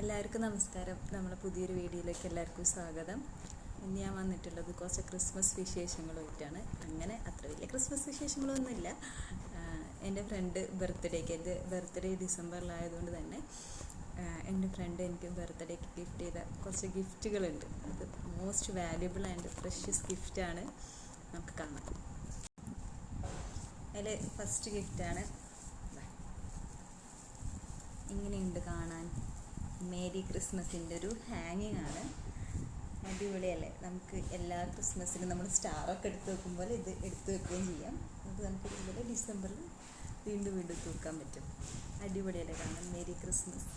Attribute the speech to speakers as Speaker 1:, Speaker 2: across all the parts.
Speaker 1: എല്ലാവർക്കും നമസ്കാരം നമ്മുടെ പുതിയൊരു വീഡിയോയിലേക്ക് എല്ലാവർക്കും സ്വാഗതം ഇന്ന് ഞാൻ വന്നിട്ടുള്ളത് കുറച്ച് ക്രിസ്മസ് വിശേഷങ്ങളുമായിട്ടാണ് അങ്ങനെ അത്ര വലിയ ക്രിസ്മസ് വിശേഷങ്ങളൊന്നുമില്ല എൻ്റെ ഫ്രണ്ട് ബർത്ത്ഡേക്ക് എൻ്റെ ബർത്ത്ഡേ ഡിസംബറിലായതുകൊണ്ട് തന്നെ എൻ്റെ ഫ്രണ്ട് എനിക്ക് ബർത്ത്ഡേക്ക് ഗിഫ്റ്റ് ചെയ്ത കുറച്ച് ഗിഫ്റ്റുകളുണ്ട് അത് മോസ്റ്റ് വാല്യുബിൾ ആൻഡ് ഫ്രഷ്യസ് ഗിഫ്റ്റാണ് നമുക്ക് കാണാം അതിൽ ഫസ്റ്റ് ഗിഫ്റ്റാണ് ഇങ്ങനെയുണ്ട് കാണാൻ മേരി ക്രിസ്മസിൻ്റെ ഒരു ഹാങ്ങിങ് ആണ് അടിപൊളിയല്ലേ നമുക്ക് എല്ലാ ക്രിസ്മസിനും നമ്മൾ സ്റ്റാറൊക്കെ എടുത്ത് വെക്കുമ്പോൾ ഇത് എടുത്ത് വെക്കുകയും ചെയ്യാം അത് നമുക്ക് ഇതുപോലെ ഡിസംബറിൽ വീണ്ടും വീണ്ടും തൂക്കാൻ പറ്റും അടിപൊളിയല്ലേ കാണാൻ മേരി ക്രിസ്മസ്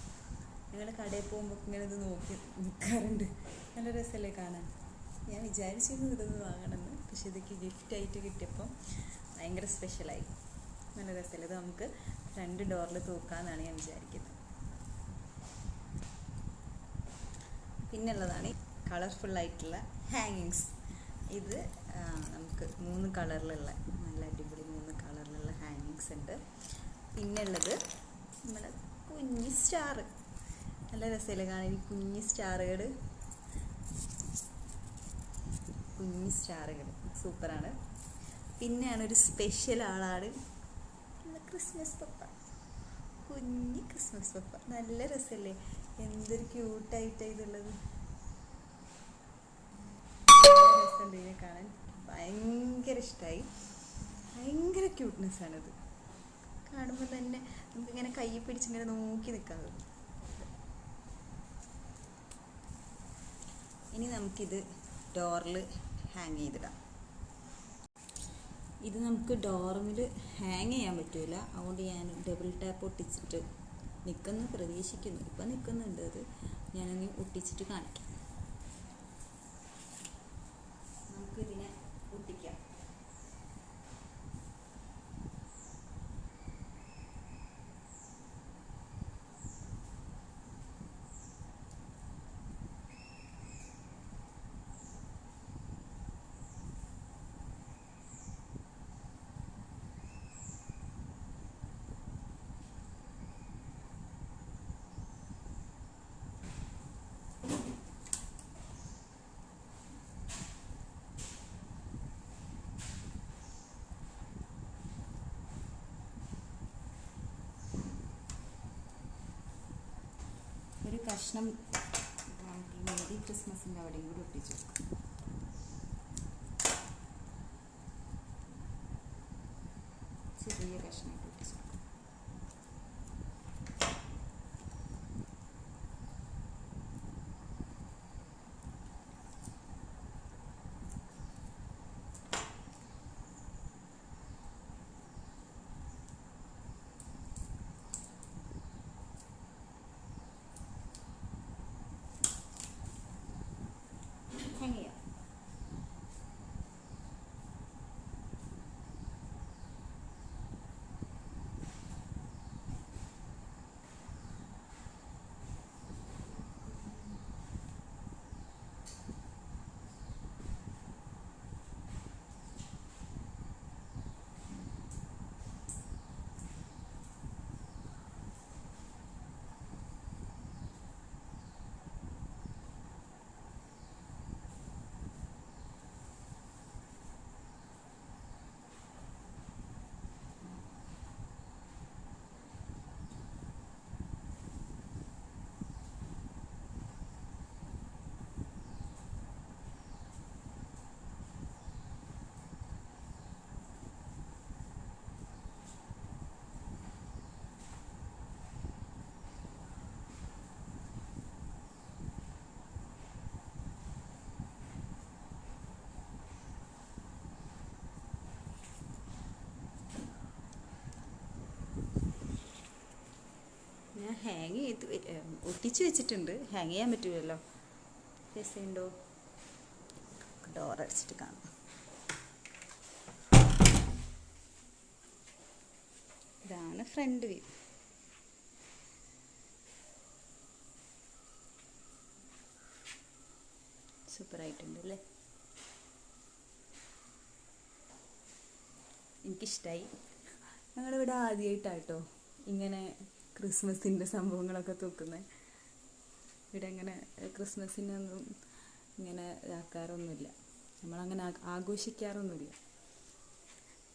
Speaker 1: ഞങ്ങൾ കടയിൽ പോകുമ്പോൾ ഇങ്ങനെ ഇത് നോക്കി നിൽക്കാറുണ്ട് നല്ല രസമല്ലേ കാണാൻ ഞാൻ വിചാരിച്ചിരുന്നു ഇതൊന്ന് വാങ്ങണമെന്ന് പക്ഷേ ഇതൊക്കെ ഗിഫ്റ്റായിട്ട് കിട്ടിയപ്പോൾ ഭയങ്കര സ്പെഷ്യലായി നല്ല രസമല്ലേ ഇത് നമുക്ക് ഫ്രണ്ട് ഡോറിൽ തൂക്കാമെന്നാണ് ഞാൻ വിചാരിക്കുന്നത് പിന്നുള്ളതാണ് കളർഫുൾ ആയിട്ടുള്ള ഹാങ്ങിങ്സ് ഇത് നമുക്ക് മൂന്ന് കളറിലുള്ള നല്ല അടിപൊളി മൂന്ന് കളറിലുള്ള ഹാങ്ങിങ്സ് ഉണ്ട് പിന്നുള്ളത് നമ്മുടെ കുഞ്ഞി സ്റ്റാർ നല്ല രസമില്ല കാണാൻ കുഞ്ഞി സ്റ്റാറുകൾ കുഞ്ഞി സ്റ്റാറുകൾ സൂപ്പറാണ് പിന്നെയാണ് ഒരു സ്പെഷ്യൽ ആളാണ് ക്രിസ്മസ് പപ്പ കുഞ്ഞി ക്രിസ്മസ് പപ്പ നല്ല രസമല്ലേ എന്തൊരു ക്യൂട്ടായിട്ടാണ് ഇതുള്ളത് രസമുണ്ട് കാണാൻ ഭയങ്കര ഇഷ്ടമായി ഭയങ്കര ക്യൂട്ട്നെസ്സാണിത് കാണുമ്പോൾ തന്നെ നമുക്കിങ്ങനെ കൈ പിടിച്ചിങ്ങനെ നോക്കി നിൽക്കാൻ തോന്നും ഇനി നമുക്കിത് ഡോറിൽ ഹാങ് ചെയ്തിടാം ഇത് നമുക്ക് ഡോറമിൽ ഹാങ് ചെയ്യാൻ പറ്റില്ല അതുകൊണ്ട് ഞാൻ ഡബിൾ ടാപ്പ് ഒട്ടിച്ചിട്ട് നിൽക്കുന്നു പ്രതീക്ഷിക്കുന്നു ഇപ്പം നിൽക്കുന്നുണ്ട് അത് ഞാനങ്ങ് ഒട്ടിച്ചിട്ട് കാണിക്കാം കഷ്ണം നേടി ക്രിസ്മസിൻ്റെ അവിടെയും കൂടി ഒട്ടിച്ചു ചെറിയ കഷ്ണം ഹാങ് ചെയ്ത് ഒട്ടിച്ച് വെച്ചിട്ടുണ്ട് ഹാങ് ചെയ്യാൻ പറ്റുമല്ലോ രസമുണ്ടോ ഡോർ അടിച്ചിട്ട് കാണാം ഇതാണ് ഫ്രണ്ട് വ്യൂ ആയിട്ടുണ്ട് അല്ലേ എനിക്കിഷ്ടായി ഞങ്ങളിവിടെ ആദ്യമായിട്ടാട്ടോ ഇങ്ങനെ ക്രിസ്മസിൻ്റെ സംഭവങ്ങളൊക്കെ തൂക്കുന്നത് ഇവിടെ അങ്ങനെ ക്രിസ്മസിനൊന്നും ഇങ്ങനെ ഇതാക്കാറൊന്നുമില്ല നമ്മളങ്ങനെ ആഘോഷിക്കാറൊന്നുമില്ല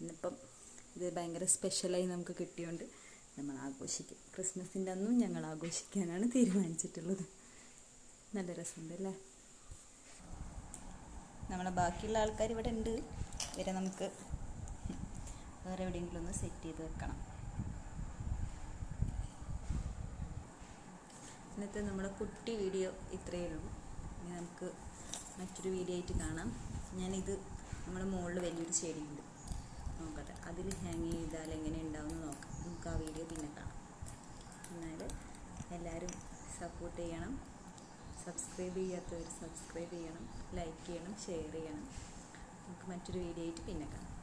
Speaker 1: ഇന്നിപ്പം ഇത് ഭയങ്കര സ്പെഷ്യലായി നമുക്ക് കിട്ടിയോണ്ട് നമ്മൾ ആഘോഷിക്കും ക്രിസ്മസിൻ്റെ അന്നും ഞങ്ങൾ ആഘോഷിക്കാനാണ് തീരുമാനിച്ചിട്ടുള്ളത് നല്ല രസമുണ്ടല്ലേ നമ്മളെ ബാക്കിയുള്ള ആൾക്കാർ ഇവിടെ ഉണ്ട് ഇവരെ നമുക്ക് വേറെ എവിടെയെങ്കിലും ഒന്ന് സെറ്റ് ചെയ്ത് വെക്കണം ഇന്നത്തെ നമ്മുടെ കുട്ടി വീഡിയോ ഇത്രയേ ഉള്ളൂ ഇനി നമുക്ക് മറ്റൊരു വീഡിയോ ആയിട്ട് കാണാം ഞാനിത് നമ്മുടെ മുകളിൽ വലിയൊരു ചെടിയുണ്ട് നോക്കട്ടെ അതിൽ ഹാങ് ചെയ്താൽ എങ്ങനെ ഉണ്ടാവും നോക്കാം നമുക്ക് ആ വീഡിയോ പിന്നെ കാണാം എന്നാൽ എല്ലാവരും സപ്പോർട്ട് ചെയ്യണം സബ്സ്ക്രൈബ് ചെയ്യാത്തവർ സബ്സ്ക്രൈബ് ചെയ്യണം ലൈക്ക് ചെയ്യണം ഷെയർ ചെയ്യണം നമുക്ക് മറ്റൊരു വീഡിയോ ആയിട്ട് പിന്നെ കാണാം